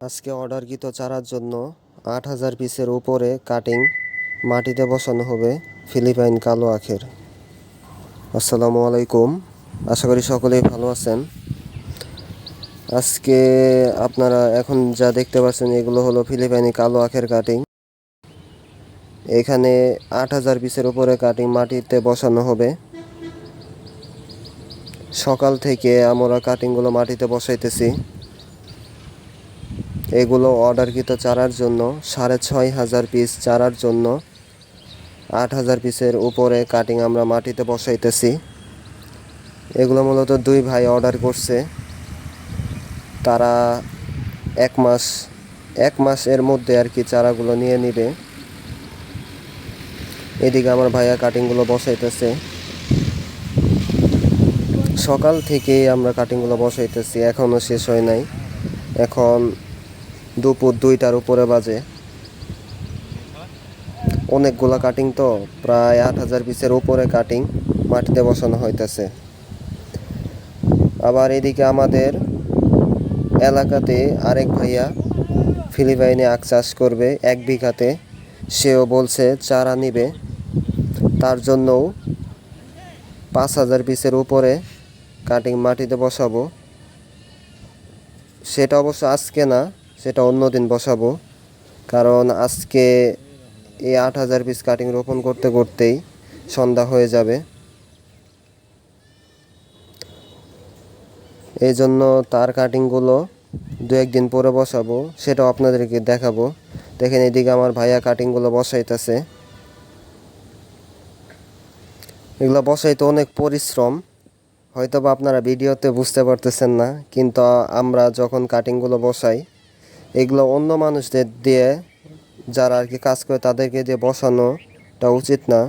আজকে অর্ডারকৃত চারার জন্য আট হাজার পিসের উপরে কাটিং মাটিতে বসানো হবে ফিলিপাইন কালো আখের। আসসালামু আলাইকুম। আশা করি সকলেই ভালো আছেন। আজকে আপনারা এখন যা দেখতে পাচ্ছেন, এগুলো হলো ফিলিপাইনি কালো আখের কাটিং। এখানে আট হাজার পিসের উপরে কাটিং মাটিতে বসানো হবে। সকাল থেকে আমরা কাটিংগুলো মাটিতে বসাইতেছি। এগুলো অর্ডারকৃত চারার জন্য সাড়ে ছয় হাজার পিস চারার জন্য আট হাজার পিসের উপরে কাটিং আমরা মাটিতে বসাইতেছি। এগুলো মূলত দুই ভাই অর্ডার করছে। তারা এক মাস, এক মাসের মধ্যে আর কি চারাগুলো নিয়ে নিবে। এদিকে আমার ভাইয়া কাটিংগুলো বসাইতেছে। সকাল থেকেই আমরা কাটিংগুলো বসাইতেছি এখনও শেষ হয় নাই। এখন দুপুর দুইটার উপরে বাজে। অনেকগুলা কাটিং তো, প্রায় আট হাজার পিসের উপরে কাটিং মাটিতে বসানো হইতেছে। আবার এদিকে আমাদের এলাকাতে আরেক ভাইয়া ফিলিপাইনে আখ চাষ করবে এক বিঘাতে। সেও বলছে, চারা নিবে। তার জন্যও পাঁচ হাজার পিসের উপরে কাটিং মাটিতে বসাবো। সেটা অবশ্য আজকে না সেটা অন্য দিন বসাবো। কারণ আজকে এই আট হাজার পিস কাটিং রোপণ করতে করতেই সন্ধ্যা হয়ে যাবে। এই জন্য তার কাটিংগুলো দু একদিন পরে বসাবো, সেটাও আপনাদেরকে দেখাবো। দেখেন এদিকে আমার ভাইয়া কাটিংগুলো বসাইতেছে। এগুলো বসাইতে অনেক পরিশ্রম। হয়তো বা আপনারা ভিডিওতে বুঝতে পারতেছেন না, কিন্তু আমরা যখন কাটিংগুলো বসাই এগুলো অন্য মানুষদের দিয়ে যারা আর কি কাজ করে তাদেরকে দিয়ে বসানোটা উচিত না।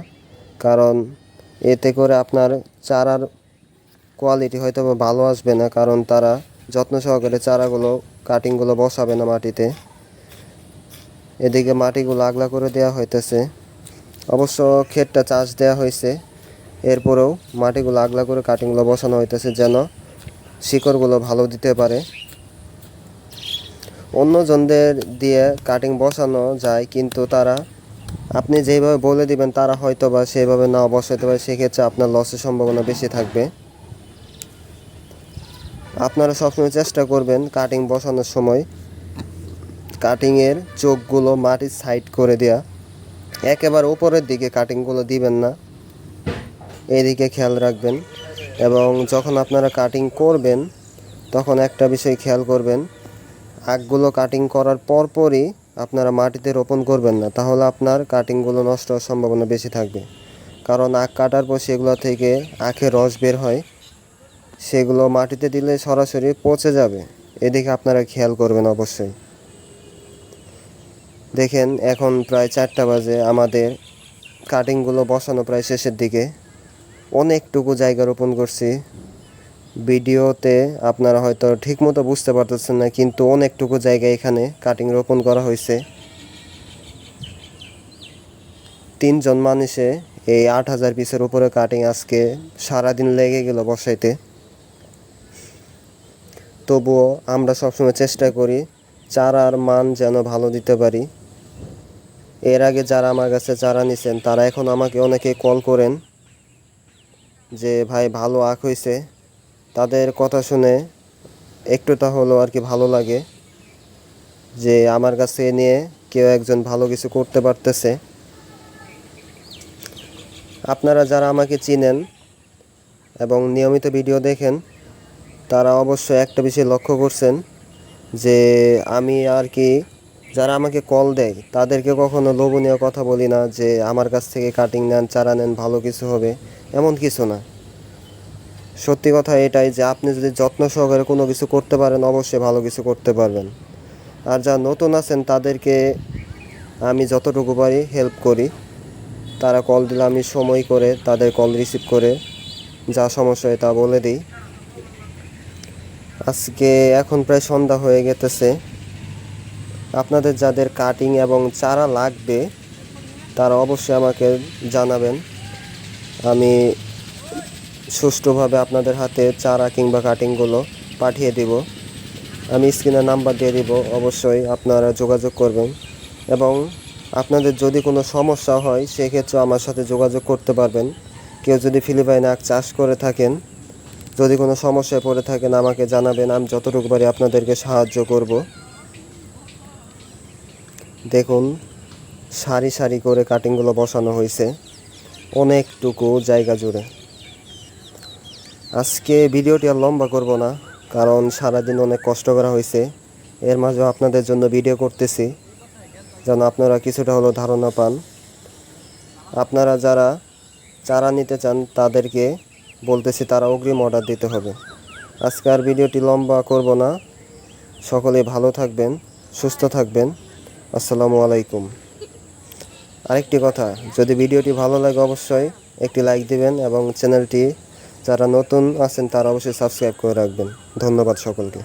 কারণ এতে করে আপনার চারার কোয়ালিটি হয়তো ভালো আসবে না, কারণ তারা যত্ন সহকারে চারাগুলো কাটিংগুলো বসাবে না মাটিতে। এদিকে মাটিগুলো আগলা করে দেওয়া হইতেছে। অবশ্য ক্ষেতটা চাষ দেওয়া হয়েছে এরপরেও মাটিগুলো আগলা করে কাটিংগুলো বসানো হইতেছে যেন শিকড়গুলো ভালো দিতে পারে। অন্যজনদের দিয়ে কাটিং বসানো যায়, কিন্তু তারা, আপনি যেভাবে বলে দিবেন, তারা হয়তো বা সেভাবে না বসাতে পারে, সেক্ষেত্রে আপনার লসের সম্ভাবনা বেশি থাকবে। আপনারা সবসময় চেষ্টা করবেন কাটিং বসানোর সময় কাটিংয়ের চোখগুলো মাটির সাইড করে দেওয়া একেবারে উপরের দিকে কাটিংগুলো দিবেন না। এদিকে খেয়াল রাখবেন এবং যখন আপনারা কাটিং করবেন, তখন একটা বিষয় খেয়াল করবেন আগগুলো কাটিং করার পরপরই আপনারা মাটিতে রোপণ করবেন না, তাহলে আপনার কাটিংগুলো নষ্ট হওয়ার সম্ভাবনা বেশি থাকবে। কারণ আখ কাটার পর সেগুলো থেকে আখের রস বের হয়, সেগুলো মাটিতে দিলে সরাসরি পচে যাবে। এদিকে আপনারা খেয়াল করবেন অবশ্যই। দেখেন, এখন প্রায় চারটা বাজে, আমাদের কাটিংগুলো বসানো প্রায় শেষের দিকে। অনেকটুকু জায়গা রোপণ করছি। ভিডিওতে আপনারা হয়তো ঠিকমতো বুঝতে পারতেছেন না, কিন্তু অনেকটুকু জায়গা এখানে কাটিং রোপণ করা হয়েছে। তিনজন মানুষে এই আট হাজার পিসের উপরে কাটিং আজকে সারাদিন লেগে গেল বসাইতে। তবুও আমরা সবসময় চেষ্টা করি চারার মান যেন ভালো দিতে পারি। এর আগে যারা আমার কাছে চারা নিছেন, তারা এখন আমাকে অনেকে কল করেন যে, ভাই, ভালো আখ হয়েছে তাদের কথা শুনে একটুটা হলেও আর কি ভালো লাগে যে আমার কাছে নিয়ে কেউ একজন ভালো কিছু করতে পারতেছে। আপনারা যারা আমাকে চিনেন এবং নিয়মিত ভিডিও দেখেন, তারা অবশ্যই একটা বিষয় লক্ষ্য করছেন যে আমি আর কি যারা আমাকে কল দেয়, তাদেরকে কখনো লোভনীয় কথা বলি না যে আমার কাছ থেকে কাটিং নেন, চারা নেন, ভালো কিছু হবে, এমন কিছু না। সত্যি কথা এটাই যে আপনি যদি যত্ন সহকারে কোনো কিছু করতে পারেন, অবশ্যই ভালো কিছু করতে পারবেন। আর যা নতুন আছেন, তাদেরকে আমি যতটুকু পারি হেল্প করি। তারা কল দিলে আমি সময় করে তাদের কল রিসিভ করে যা সমস্যা হয় তা বলে দিই। আজকে এখন প্রায় সন্ধ্যা হয়ে গেতেছে। আপনাদের যাদের কাটিং এবং চারা লাগবে, তারা অবশ্যই আমাকে জানাবেন। আমি সুষ্ঠুভাবে আপনাদের হাতে চারা কিংবা কাটিংগুলো পাঠিয়ে দিব। আমি স্ক্রিনে নাম্বার দিয়ে দিব, অবশ্যই আপনারা যোগাযোগ করবেন। এবং আপনাদের যদি কোনো সমস্যা হয়, সেক্ষেত্রে আমার সাথে যোগাযোগ করতে পারবেন। কেউ যদি ফিলিপাইন আখ চাষ করে থাকেন, যদি কোনো সমস্যায় পড়ে থাকেন, আমাকে জানাবেন, আমি যতটুকু পারি আপনাদেরকে সাহায্য করব। দেখুন, সারি সারি করে কাটিংগুলো বসানো হয়েছে। অনেকটুকু জায়গা জুড়ে। আজকে ভিডিওটি আর লম্বা করব না, কারণ সারাদিন অনেক কষ্ট করা হয়েছে। এর মাঝেও আপনাদের জন্য ভিডিও করতেছি, যেন আপনারা কিছুটা হলেও ধারণা পান। আপনারা যারা চারা নিতে চান, তাদেরকে বলতেছি তারা অগ্রিম অর্ডার দিতে হবে। আজকে আর ভিডিওটি লম্বা করব না। সকলে ভালো থাকবেন, সুস্থ থাকবেন। আসসালামু আলাইকুম। আরেকটি কথা, যদি ভিডিওটি ভালো লাগে অবশ্যই একটি লাইক দিবেন এবং চ্যানেলটি যারা নতুন আছেন তারা অবশ্যই সাবস্ক্রাইব করে রাখবেন। ধন্যবাদ সকলকে।